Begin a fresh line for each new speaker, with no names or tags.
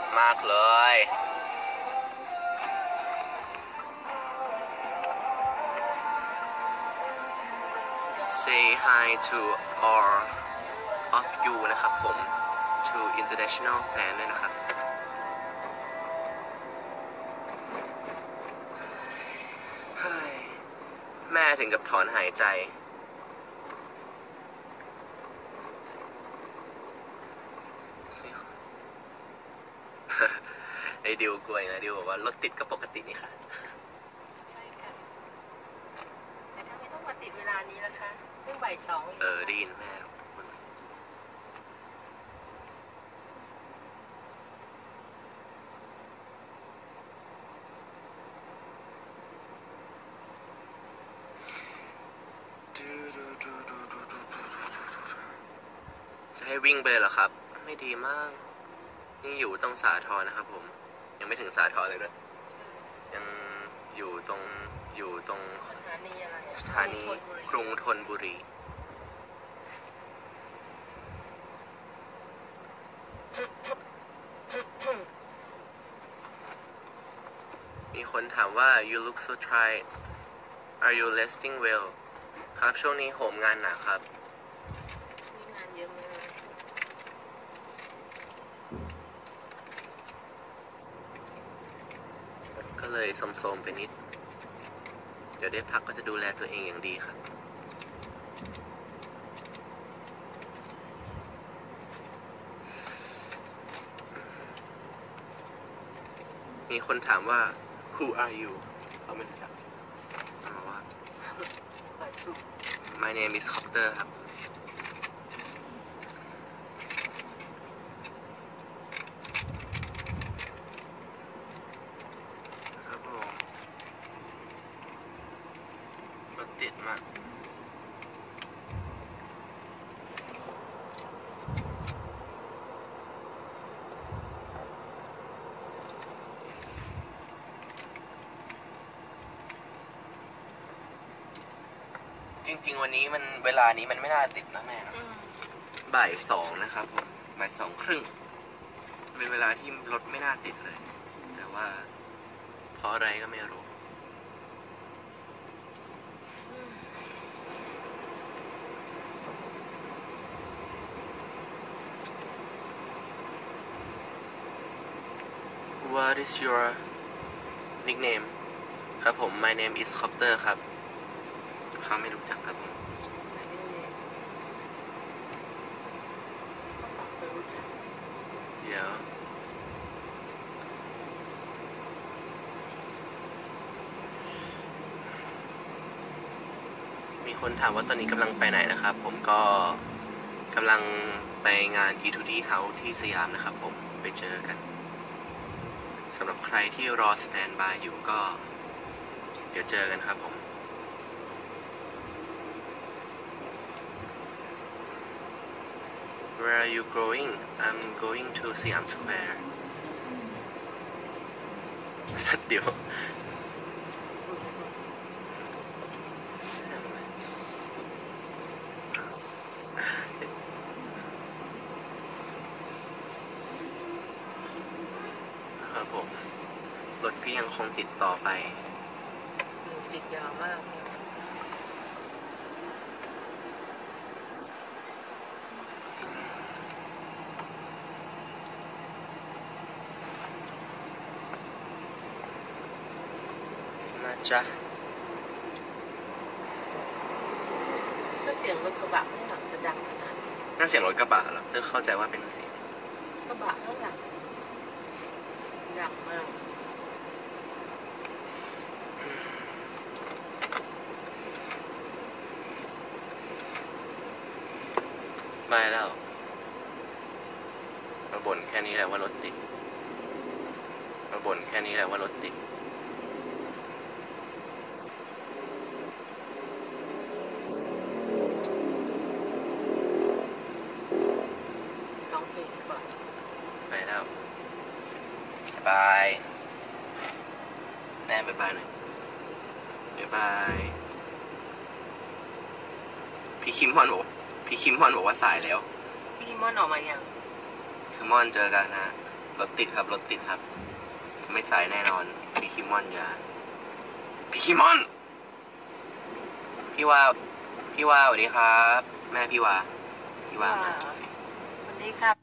ดมากเลย Say hi to all of you นะครับผม to international fan ด้วยนะครับ แม่ถึงกับถอนหายใจ ไอ้ดิวกลัวอีกนะดิวบอกว่ารถติดก็ปกตินี่ค่ะ
ใช่ค่ะ แต่ทำไมต้องมาติดเวลานี้ล่ะคะเพิ่งบ่ายสองง
เออได้ยินแม่พูดจะให้วิ่งไปเลยเหรอครับ ไม่ดีมาก นี่อยู่ตรงสาทรนะครับ ผม ยังไม่ถึงสาทรเลยด้วยยังอยู่ตรงอยู่ตรง
สถานีอะไรอะ
สถานีกรุงธนบุรี มีคนถามว่า you look so tired are you resting well ครับช่วงนี้โหมงานหนักครับ
มีงานเยอะมาก
ก็ เลยสมๆไปนิด เดี๋ยวได้พักก็จะดูแลตัวเองอย่างดีครับ มีคนถามว่า who are you เราไม่รู้จักถามว่า My name is Copter ครับผมรถติด มากจริง ๆ วันนี้มันเวลานี้มันไม่น่าติดนะแม่นะ
อืม
บ่ายสองนะครับผมบ่ายสองครึ่งเป็นเวลาที่รถไม่น่าติดเลย แต่ว่าเพราะอะไรก็ไม่รู้ What is your nickname ครับผม My name is Copter ครับเขาไม่รู้จักครับผมเดี๋ยวมีคนถามว่าตอนนี้กำลังไปไหนนะครับ ผมก็กำลังไปงาน E2D House ที่สยามนะครับผมไปเจอกัน สำหรับใครที่รอสแตนบายอยู่ก็ เดี๋ยวเจอกันครับผม Where are you going? I'm going to Siam Square สัตว์เดียว ครับผมรถก็ยังคงติดต่อไป
อืมติดยาวมากเลย
นะจ๊ะ
ถ้าเสียงรถกระบะข้างหลังจะดังขนาดนี้
นั่นเสียงรถกระบะเหรอเธอเข้าใจว่าเป็นเสียง
กระบะข้างหลัง ดังมาก
ไม่แล้วมาบ่นแค่นี้แหละว่ารถติดมาบ่นแค่นี้แหละว่ารถติด
ร้องเพลงดีกว่า
ไปแล้ว บ๊ายบายแม่บ๊ายบายหน่อยบ๊ายบายพี่คิมมอนบอกพี่คิมมอนบอกว่าสายแล้ว
พี่มอนออกมายัง
คือมอนเจอกันนะ
อ
รถติดครับรถติดครับ ไม่สายแน่นอน พี่คิมอนอย่าพี่คิมอนพี่ว่า พี่ว่าสวัสดีครับ แม่พี่ว่าพี่ว่า
ว้า
มา
วสวัสดีครับ